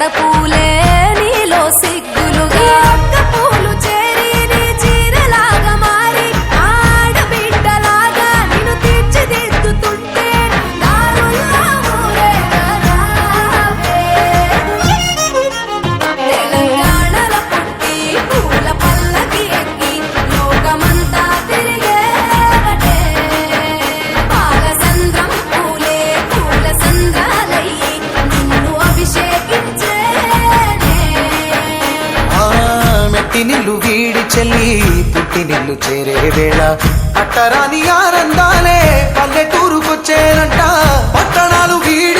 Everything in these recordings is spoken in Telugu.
ಕಡಪೂ పుట్టినిల్లు వీడి చెల్లి పుట్టినిల్లు చేరే వేళ. అట్టరాని ఆనందాలే పల్లెటూరుకొచ్చేనంట పట్టణాలు వీడి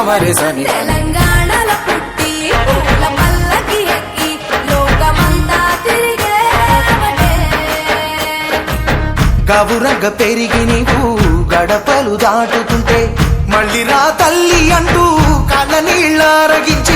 వరసని తెలంగాణలో పెరిగి నీవు గడపలు దాటుతుంటే మళ్ళీ రా తల్లి అంటూ కళ్ళ నీళ్ళారగించి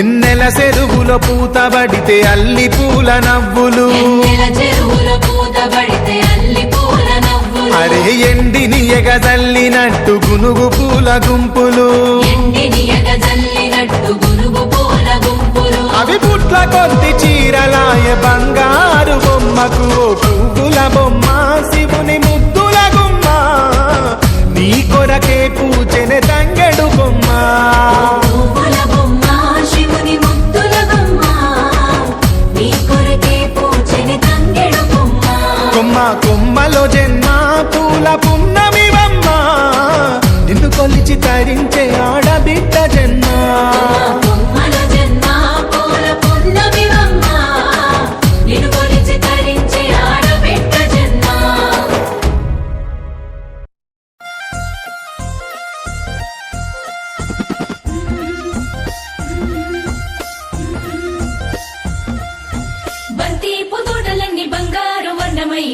ఎన్నెల చెరువుల పూత పడితే అల్లి పూల నవ్వులు. అరే ఎండిని ఎగజల్లినట్టు గునుగు పూల గుంపులు. అవి పుట్ల కొద్ది చీరలాయ బంగారు బొమ్మకు పువ్వుల బొమ్మ శివుని ముద్దుల గుమ్మ. నీ కొరకే పూచెనే తంగడు బొమ్మ. కొమ్మలో జన్మ పూల పున్నమి నిన్ను కొలిచి తరించే ఆడబిడ్డ జన్మ.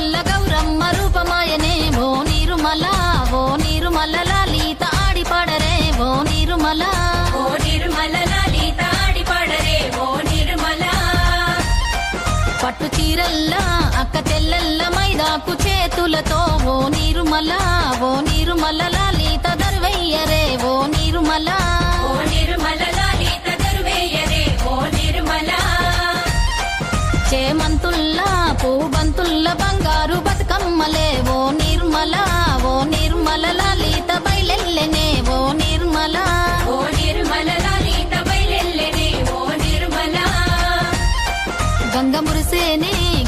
కొమ్ముల్ల గౌరమ్మ రూపమాయనే ఓ నిర్మల ఓ నిర్మల లలిత ఆడి పాడరే ఓ నిర్మల. ఓ నిర్మల లలిత ఆడి పాడరే ఓ నిర్మల. పట్టు చీరల్లా అక్క తెల్లల్ల మైదాకు చేతులతో ఓ నిర్మల ఓ నిర్మల